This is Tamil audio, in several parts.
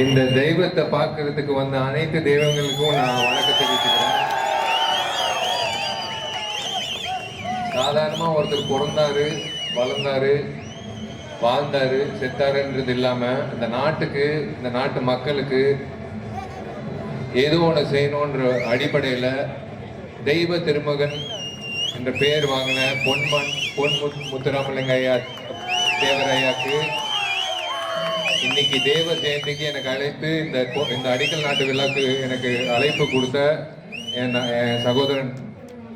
இந்த தெய்வத்தை பார்க்கறதுக்கு வந்த அனைத்து தெய்வங்களுக்கும் நான் வணக்கத்தை தெரிவிச்சுக்கிறேன். சாதாரணமா ஒருத்தர் பிறந்தாரு வளர்ந்தாரு வாழ்ந்தாரு செத்தாருன்றது இல்லாம இந்த நாட்டுக்கு இந்த நாட்டு மக்களுக்கு ஏதோ ஒன்று செய்யணுன்ற அடிப்படையில் தெய்வ திருமகன் என்ற பெயர் வாங்கின பொன்மன் பொன் முத்துராமலிங்க ஐயா தேவரையாக்கு இன்னைக்கு தேவ ஜெயந்திக்கு எனக்கு அழைப்பு இந்த இந்த அடிக்கல் நாட்டு விழாக்கு எனக்கு அழைப்பு கொடுத்த என் என் சகோதரன்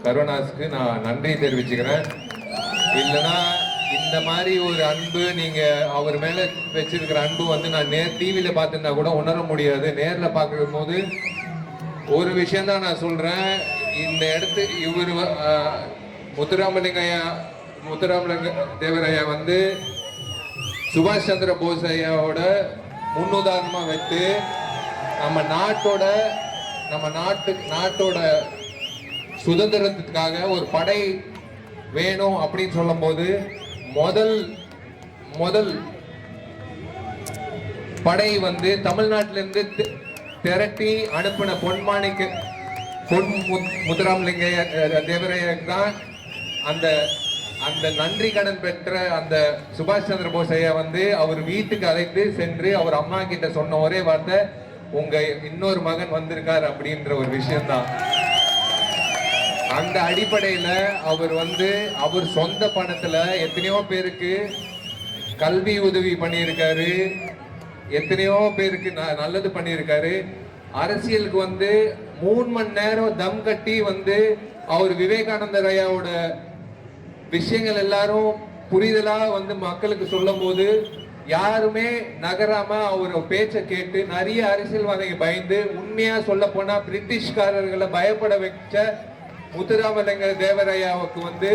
கருணாஸுக்கு நான் நன்றி தெரிவிச்சுக்கிறேன். இல்லைன்னா இந்த மாதிரி ஒரு அன்பு நீங்க அவர் மேல வச்சிருக்கிற அன்பு வந்து நான் நேர் டிவியில பார்த்துருந்தா கூட உணர முடியாது. நேர்ல பார்க்கும் போது ஒரு விஷயம் தான் நான் சொல்றேன். இந்த இடத்து இவர் முத்துராமலிங்கையா முத்துராமலிங்க தேவரையா வந்து சுபாஷ் சந்திர போஸ் ஐயாவோட முன்னுதாரணமா வைத்து நம்ம நாட்டோட நம்ம நாட்டு நாட்டோட சுதந்திரத்துக்காக ஒரு படை வேணும் அப்படின்னு சொல்லும்போது முதல் முதல் படை வந்து தமிழ்நாட்டிலிருந்து திரட்டி அனுப்பின பொன்மாணிக்கு பொன் முத்- முத்துராமலிங்க தேவரையர் தான் அந்த அந்த நன்றி கடன் பெற்ற அந்த சுபாஷ் சந்திர போஸ் ஐயா வந்து அவர் வீட்டுக்கு அழைத்து சென்று அவர் அம்மா கிட்ட சொன்ன ஒரே வார்த்தை உங்க இன்னொரு மகன் வந்திருக்கார் அப்படின்ற ஒரு விஷயம்தான். அந்த அடிப்படையில அவர் வந்து அவர் சொந்த பணத்துல எத்தனையோ பேருக்கு கல்வி உதவி பண்ணியிருக்காரு. எத்தனையோ பேருக்கு ந- நல்லது பண்ணியிருக்காரு. அரசியலுக்கு வந்து மூணு மணி நேரம் தம் கட்டி வந்து அவர் விவேகானந்தர் ஐயாவோட விஷயங்கள் எல்லாரும் புரிதலா வந்து மக்களுக்கு சொல்லும் போது யாருமே நகராம அவர் பேச்சை கேட்டு நிறைய அரசியல்வாதிகள் பயந்து உண்மையா சொல்ல போனா பிரிட்டிஷ்காரர்களை பயப்பட வச்ச முத்துராமலிங்க தேவராயாவுக்கு வந்து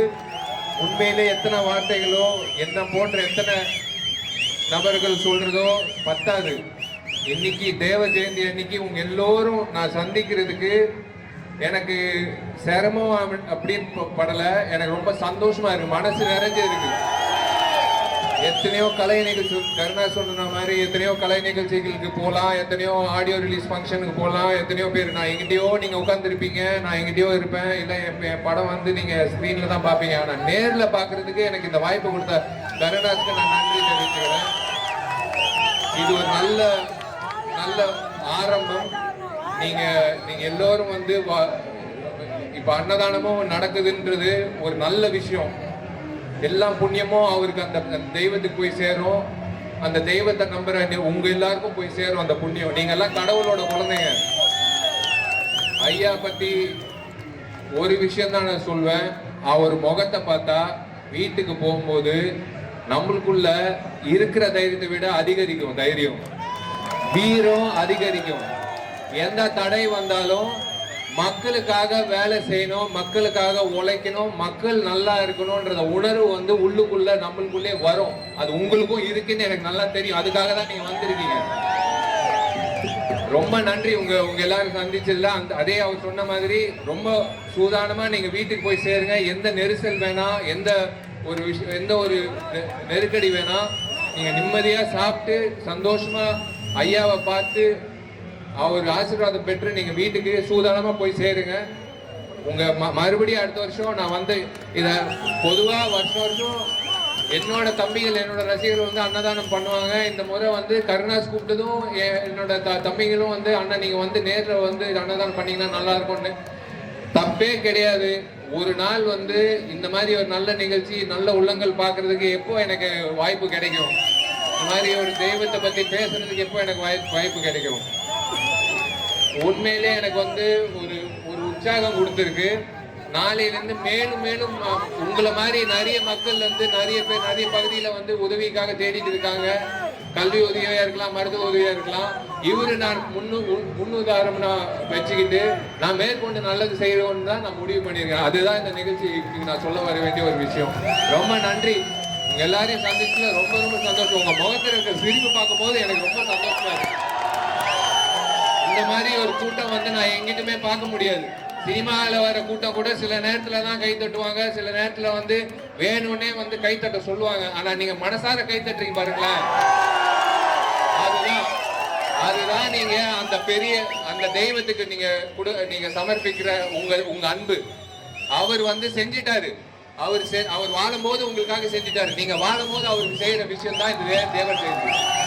உண்மையிலே எத்தனை வார்த்தைகளோ என்ன போன்ற எத்தனை நபர்கள் சொல்றதோ பத்தாது. இன்னைக்கு தேவ ஜெயந்தி அன்னைக்கு உங்க எல்லோரும் நான் சந்திக்கிறதுக்கு எனக்கு சிரமம் அப்படி- அப்படின்னு படலை. எனக்கு ரொம்ப சந்தோஷமா இருக்கு. மனசு நிறைஞ்சு இருக்கு. எத்தனையோ கலை நிகழ்ச்சி கருணா சொன்ன மாதிரி எத்தனையோ கலை நிகழ்ச்சிகளுக்கு போகலாம். எத்தனையோ ஆடியோ ரிலீஸ் ஃபங்க்ஷனுக்கு போகலாம். எத்தனையோ பேர் நான் எங்கிட்டயோ நீங்க உட்காந்துருப்பீங்க நான் எங்கிட்டயோ இருப்பேன். இல்லை என் என் படம் வந்து நீங்க ஸ்க்ரீன்ல தான் பார்ப்பீங்க. ஆனா நேரில் பார்க்குறதுக்கு எனக்கு இந்த வாய்ப்பு கொடுத்த கருணாஸ்க்கு நான் நன்றி தெரிவிச்சுக்கிறேன். இது ஒரு நல்ல நல்ல ஆரம்பம். நீங்க நீங்க எல்லோரும் வந்து இப்போ இப்ப அன்னதானமும் நடக்குதுன்றது ஒரு நல்ல விஷயம். எல்லா புண்ணியமும் அவருக்கு அந்த தெய்வத்துக்கு போய் சேரும். அந்த தெய்வத்தை நம்புற உங்க எல்லாருக்கும் போய் சேரும் அந்த புண்ணியம். நீங்க எல்லாம் கடவுளோட குழந்தைங்க. ஐயா பத்தி ஒரு விஷயம் தான் நான் சொல்வேன். அவர் முகத்தை பார்த்தா வீட்டுக்கு போகும்போது நம்மளுக்குள்ள இருக்கிற தைரியத்தை விட அதிகரிக்கும் தைரியம். வீரம் அதிகரிக்கும். எந்த தடை வந்தாலும் மக்களுக்காக வேலை செய்யணும் மக்களுக்காக உழைக்கணும் மக்கள் நல்லா இருக்கணும்ன்றத உணர்வு வந்து உள்ளுக்குள்ள நம்மளுக்குள்ளே வரும். அது உங்களுக்கும் இருக்குன்னு எனக்கு நல்லா தெரியும். அதுக்காக தான் நீங்க வந்திருக்கீங்க. ரொம்ப நன்றி. உங்க உங்க எல்லாரும் சந்திச்சதுல. அந்த அதே அவர் சொன்ன மாதிரி ரொம்ப சூதானமா நீங்க வீட்டுக்கு போய் சேருங்க. எந்த நெரிசல் வேணாம் எந்த ஒரு விஷயம் எந்த ஒரு நெ- நெருக்கடி வேணாம் நீங்க நிம்மதியா சாப்பிட்டு சந்தோஷமா ஐயாவை பார்த்து அவர் ஆசீர்வாதம் பெற்று நீங்க வீட்டுக்கு சூதானமா போய் சேருங்க. உங்க ம- மறுபடியும் அடுத்த வருஷம் நான் வந்து இத பொதுவா வருஷம் வருஷம் என்னோட தம்பிகள் என்னோட ரசிகர்கள் வந்து அன்னதானம் பண்ணுவாங்க. இந்த முறை வந்து கருணாஸ் கூப்பிட்டதும் என்னோட த தம்பிகளும் வந்து அண்ணன் நீங்க வந்து நேர்ல வந்து அன்னதானம் பண்ணீங்கன்னா நல்லா இருக்கும்னு. தப்பே கிடையாது. ஒரு நாள் வந்து இந்த மாதிரி ஒரு நல்ல நிகழ்ச்சி நல்ல உள்ளங்கள் பார்க்கறதுக்கு எப்போ எனக்கு வாய்ப்பு கிடைக்கும்? இந்த மாதிரி ஒரு தெய்வத்தை பத்தி பேசுறதுக்கு எப்போ எனக்கு வாய்ப்பு வாய்ப்பு கிடைக்கும்? உண்மையிலே எனக்கு வந்து ஒரு ஒரு உற்சாகம் கொடுத்துருக்கு. நாளையிலேருந்து மேலும் மேலும் உங்களை மாதிரி நிறைய மக்கள் வந்து நிறைய பேர் நிறைய பகுதியில் வந்து உதவிக்காக தேடிட்டு இருக்காங்க. கல்வி உதவியாக இருக்கலாம் மருத்துவ உதவியாக இருக்கலாம். இவரு நான் முன்னு முன்னுதாரம் முன்னுதாரணம் நான் வச்சுக்கிட்டு நான் மேற்கொண்டு நல்லது செய்யணும்னு தான் நான் முடிவு பண்ணியிருக்கேன். அதுதான் இந்த நிகழ்ச்சிக்கு நான் சொல்ல வர வேண்டிய ஒரு விஷயம். ரொம்ப நன்றி. எல்லாரையும் சந்திச்சுல ரொம்ப ரொம்ப சந்தோஷம். உங்கள் முகத்தில் இருக்க சிரிப்பு பார்க்கும்போது எனக்கு ரொம்ப சந்தோஷமா இருக்கு. இந்த மாதிரி ஒரு கூட்டம் வந்து நான் எங்கிட்டுமே பார்க்க முடியாது. சினிமாவில் வர கூட்டம் கூட சில நேரத்தில் தான் கை தட்டுவாங்க. சில நேரத்தில் வந்து வேணும்னே வந்து கை தட்ட சொல்லுவாங்க. ஆனால் நீங்கள் மனசார கை தட்டுறீங்க பாருங்களேன். அதுதான். அதுதான் நீங்கள் நீங்க அந்த பெரிய அந்த தெய்வத்துக்கு நீங்க கொடு நீங்க சமர்ப்பிக்கிற உங்க உங்க அன்பு. அவர் வந்து செஞ்சிட்டாரு. அவர் செ- அவர் வாழும்போது உங்களுக்காக செஞ்சிட்டாரு. நீங்க வாழும்போது அவருக்கு செய்யற விஷயம் தான் இது. தேவன் செய்யுது